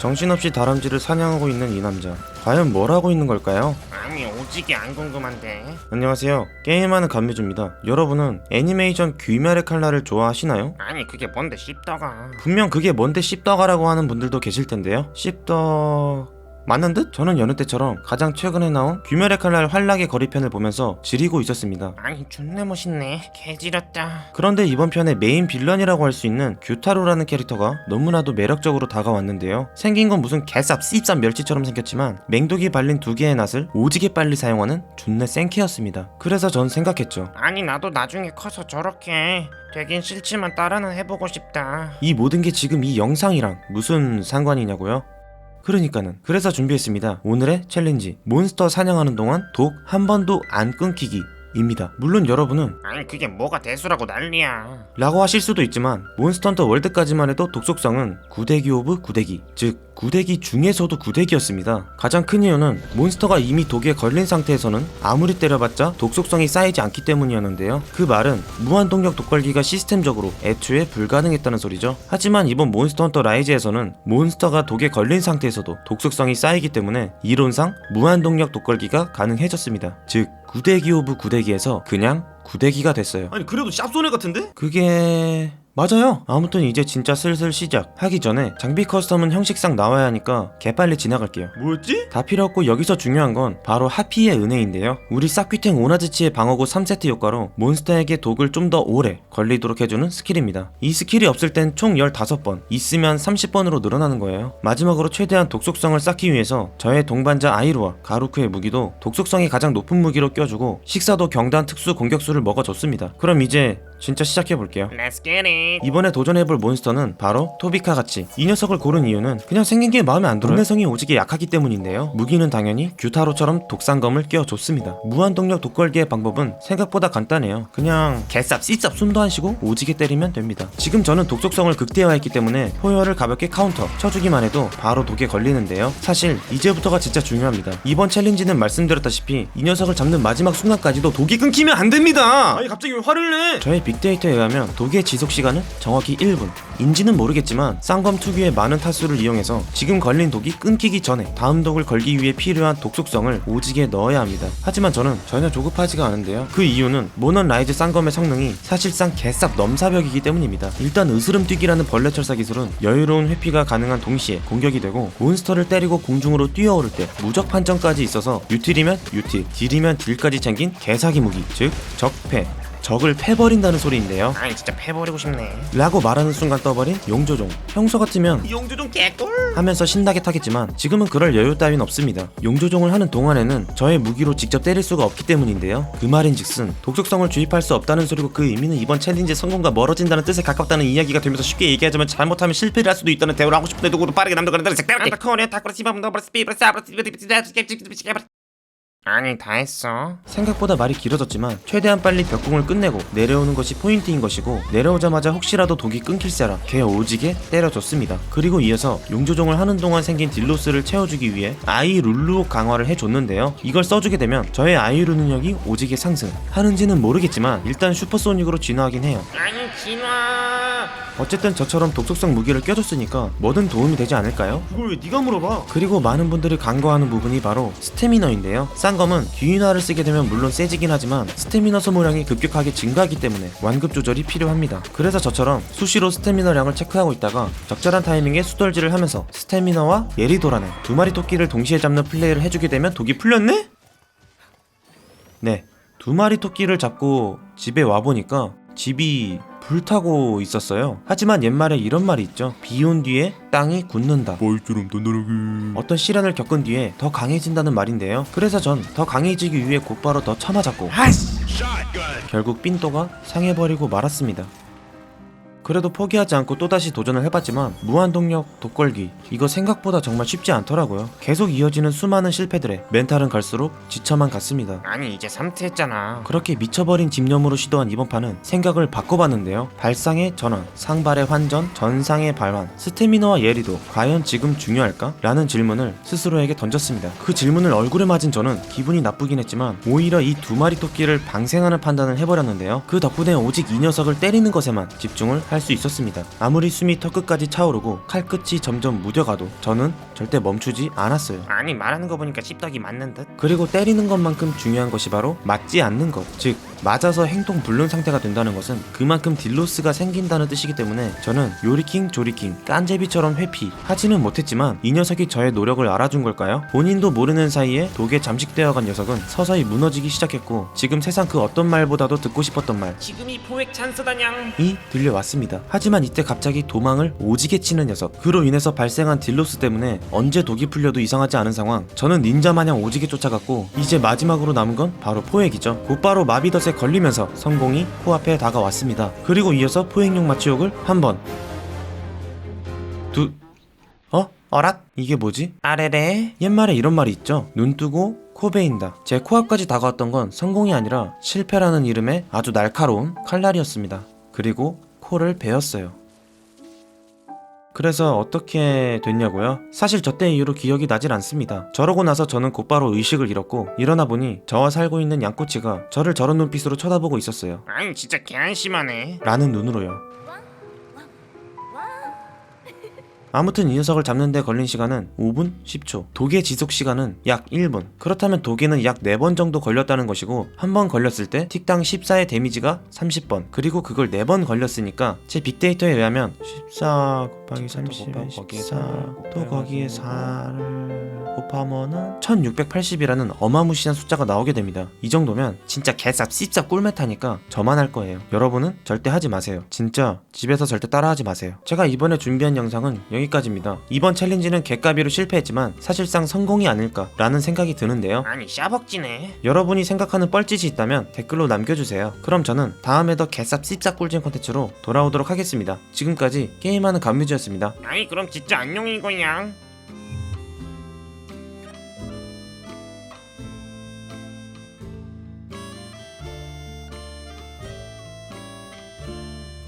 정신없이 다람쥐를 사냥하고 있는 이 남자. 과연 뭘 하고 있는 걸까요? 아니 오지게 안 궁금한데. 안녕하세요. 게임하는 감미주입니다. 여러분은 애니메이션 귀멸의 칼날을 좋아하시나요? 아니 그게 뭔데 씹다가. 분명 그게 뭔데 씹덕아라고 하는 분들도 계실 텐데요. 씹덕... 맞는 듯? 저는 여느 때처럼 가장 최근에 나온 귀멸의 칼날 환락의 거리편을 보면서 지리고 있었습니다 아니 존나 멋있네 개지렸다 그런데 이번 편의 메인 빌런이라고 할 수 있는 규타로라는 캐릭터가 너무나도 매력적으로 다가왔는데요. 생긴 건 무슨 개쌉 씹쌉 멸치처럼 생겼지만 맹독이 발린 두 개의 낫을 오지게 빨리 사용하는 존내 생캐였습니다. 그래서 전 생각했죠. 아니 나도 나중에 커서 저렇게 되긴 싫지만 따라는 해보고 싶다 이 모든 게 지금 이 영상이랑 무슨 상관이냐고요? 그러니까는. 그래서 준비했습니다. 오늘의 챌린지. 몬스터 사냥하는 동안 독 한 번도 안 끊기기 입니다. 물론 여러분은 아니 그게 뭐가 대수라고 난리야. 라고 하실 수도 있지만 몬스터헌터 월드까지만 해도 독속성은 구대기 오브 구대기 즉 구대기 중에서도 구대기였습니다. 가장 큰 이유는 몬스터가 이미 독에 걸린 상태에서는 아무리 때려봤자 독속성이 쌓이지 않기 때문이었는데요. 그 말은 무한동력 독걸기가 시스템적으로 애초에 불가능했다는 소리죠. 하지만 이번 몬스터헌터 라이즈에서는 몬스터가 독에 걸린 상태에서도 독속성이 쌓이기 때문에 이론상 무한동력 독걸기가 가능해졌습니다. 즉 구대기 오브 구대기에서 그냥 구대기가 됐어요 아니 그래도 샵소네 같은데? 그게 맞아요. 아무튼 이제 진짜 슬슬 시작. 하기 전에 장비 커스텀은 형식상 나와야 하니까 개빨리 지나갈게요. 뭐였지? 다 필요 없고 여기서 중요한 건 바로 하피의 은혜인데요. 우리 사퀴탱 오나즈치의 방어구 3세트 효과로 몬스터에게 독을 좀 더 오래 걸리도록 해주는 스킬입니다. 이 스킬이 없을 땐 총 15번, 있으면 30번으로 늘어나는 거예요. 마지막으로 최대한 독속성을 쌓기 위해서 저의 동반자 아이루와 가루크의 무기도 독속성이 가장 높은 무기로 껴주고 식사도 경단 특수 공격수를 먹어줬습니다. 그럼 이제 진짜 시작해볼게요. Let's get it. 이번에 도전해볼 몬스터는 바로 토비카 같이. 이 녀석을 고른 이유는 그냥 생긴 게 마음에 안 들어요. 내성이 오지게 약하기 때문인데요. 무기는 당연히 규타로처럼 독상검을 끼워줬습니다. 무한동력 독걸기의 방법은 생각보다 간단해요. 그냥 개쌉 씨쌉 숨도 안 쉬고 오지게 때리면 됩니다. 지금 저는 독속성을 극대화했기 때문에 포효를 가볍게 카운터 쳐주기만 해도 바로 독에 걸리는데요. 사실 이제부터가 진짜 중요합니다. 이번 챌린지는 말씀드렸다시피 이 녀석을 잡는 마지막 순간까지도 독이 끊기면 안 됩니다! 아니 갑자기 왜 화를 내? 저의 빅데이터에 의하면 독의 지속 시간은 정확히 1분. 인지는 모르겠지만 쌍검 특유의 많은 타수를 이용해서 지금 걸린 독이 끊기기 전에 다음 독을 걸기 위해 필요한 독속성을 오지게 넣어야 합니다. 하지만 저는 전혀 조급하지가 않은데요. 그 이유는 모넌 라이즈 쌍검의 성능이 사실상 개쌉 넘사벽이기 때문입니다. 일단 으스름 뛰기라는 벌레 철사 기술은 여유로운 회피가 가능한 동시에 공격이 되고 몬스터를 때리고 공중으로 뛰어오를 때 무적 판정까지 있어서 유틸이면 유틸, 딜이면 딜까지 챙긴 개사기 무기, 즉 적패. 적을 패버린다는 소리인데요. 아니 진짜 패버리고 싶네 라고 말하는 순간 떠버린 용조종. 평소 같으면 용조종 개꿀. 하면서 신나게 타겠지만 지금은 그럴 여유 따윈 없습니다. 용조종을 하는 동안에는 저의 무기로 직접 때릴 수가 없기 때문인데요. 그 말인즉슨 독속성을 주입할 수 없다는 소리고 그 의미는 이번 챌린지 성공과 멀어진다는 뜻에 가깝다는 이야기가 되면서 쉽게 얘기하자면 잘못하면 실패를 할 수도 있다는 대우를 하고 싶은데 누구도 빠르게 남들과는 다르게 안다 코리아 타코라 시바문 너버스 비브라스 아브라스 비브라스 아니 다 했어 생각보다 말이 길어졌지만 최대한 빨리 벽궁을 끝내고 내려오는 것이 포인트인 것이고 내려오자마자 혹시라도 독이 끊길세라 개 오지게 때려줬습니다. 그리고 이어서 용조종을 하는 동안 생긴 딜로스를 채워주기 위해 아이 룰루 강화를 해줬는데요. 이걸 써주게 되면 저의 아이루 능력이 오지게 상승. 하는지는 모르겠지만 일단 슈퍼소닉으로 진화하긴 해요. 아니 진화 어쨌든 저처럼 독속성 무기를 껴줬으니까 뭐든 도움이 되지 않을까요? 그걸 왜 네가 물어봐? 그리고 많은 분들이 간과하는 부분이 바로 스태미너인데요. 쌍검은 귀인화를 쓰게 되면 물론 세지긴 하지만 스태미너 소모량이 급격하게 증가하기 때문에 완급 조절이 필요합니다. 그래서 저처럼 수시로 스태미너량을 체크하고 있다가 적절한 타이밍에 수돌질을 하면서 스태미너와 예리도라는 두 마리 토끼를 동시에 잡는 플레이를 해주게 되면 독이 풀렸네? 네, 두 마리 토끼를 잡고 집에 와 보니까 집이 불타고 있었어요. 하지만 옛말에 이런 말이 있죠. 비 온 뒤에 땅이 굳는다. 바위처럼 단단하게. 어떤 시련을 겪은 뒤에 더 강해진다는 말인데요. 그래서 전 더 강해지기 위해 곧바로 더 아이씨 결국 삔또가 상해버리고 말았습니다. 그래도 포기하지 않고 또다시 도전을 해봤지만 무한동력 독걸기 이거 생각보다 정말 쉽지 않더라고요. 계속 이어지는 수많은 실패들에 멘탈은 갈수록 지쳐만 갔습니다. 아니 이제 3트 했잖아 그렇게 미쳐버린 집념으로 시도한 이번 판은 생각을 바꿔봤는데요. 발상의 전환, 상발의 환전, 전상의 발환, 스태미너와 예리도 과연 지금 중요할까? 라는 질문을 스스로에게 던졌습니다. 그 질문을 얼굴에 맞은 저는 기분이 나쁘긴 했지만 오히려 이 두 마리 토끼를 방생하는 판단을 해버렸는데요. 그 덕분에 오직 이 녀석을 때리는 것에만 집중을 할할 수 있었습니다. 아무리 숨이 턱끝까지 차오르고 칼끝이 점점 무뎌가도 저는 절대 멈추지 않았어요. 아니 말하는 거 보니까 씹덕이 맞는 듯 그리고 때리는 것만큼 중요한 것이 바로 맞지 않는 것. 즉, 맞아서 행동 불능 상태가 된다는 것은 그만큼 딜로스가 생긴다는 뜻이기 때문에 저는 요리킹 조리킹 깐제비처럼 회피 하지는 못했지만 이 녀석이 저의 노력을 알아준 걸까요? 본인도 모르는 사이에 독에 잠식되어간 녀석은 서서히 무너지기 시작했고 지금 세상 그 어떤 말보다도 듣고 싶었던 말 지금이 포획 찬스다냥 이 들려왔습니다. 하지만 이때 갑자기 도망을 오지게 치는 녀석. 그로 인해서 발생한 딜로스 때문에 언제 독이 풀려도 이상하지 않은 상황. 저는 닌자 마냥 오지게 쫓아갔고 이제 마지막으로 남은 건 바로 포획이죠. 곧바로 마비덫에 걸리면서 성공이 코앞에 다가왔습니다. 그리고 이어서 포획용 마취욕을 한 번, 두, 어? 어랏? 이게 뭐지? 아래래 옛말에 이런 말이 있죠. 눈 뜨고 코 베인다. 제 코앞까지 다가왔던 건 성공이 아니라 실패라는 이름의 아주 날카로운 칼날이었습니다. 그리고 코를 베었어요. 그래서 어떻게 됐냐고요? 사실 저 때 이후로 기억이 나질 않습니다. 저러고 나서 저는 곧바로 의식을 잃었고 일어나 보니 저와 살고 있는 양꼬치가 저를 저런 눈빛으로 쳐다보고 있었어요. 아니 진짜 개안심하네 라는 눈으로요. 아무튼 이 녀석을 잡는데 걸린 시간은 5분 10초. 독의 지속 시간은 약 1분. 그렇다면 독에는 약 4번 정도 걸렸다는 것이고 한 번 걸렸을 때 틱당 14의 데미지가 30번. 그리고 그걸 4번 걸렸으니까 제 빅데이터에 의하면 14 곱하기 30에 14, 또 거기에 4를 곱하면은 1680이라는 어마무시한 숫자가 나오게 됩니다. 이 정도면 진짜 개쌉 씹쌉 꿀메타니까 저만 할 거예요. 여러분은 절대 하지 마세요. 진짜 집에서 절대 따라하지 마세요. 제가 이번에 준비한 영상은 여기까지입니다. 이번 챌린지는 개가비로 실패했지만 사실상 성공이 아닐까라는 생각이 드는데요. 아니 샤벅지네 여러분이 생각하는 뻘짓이 있다면 댓글로 남겨주세요. 그럼 저는 다음에 더 개쌉 씹쌉 꿀잼 컨텐츠로 돌아오도록 하겠습니다. 지금까지 게임하는 감뮤즈였습니다. 아니 그럼 진짜 안녕이고양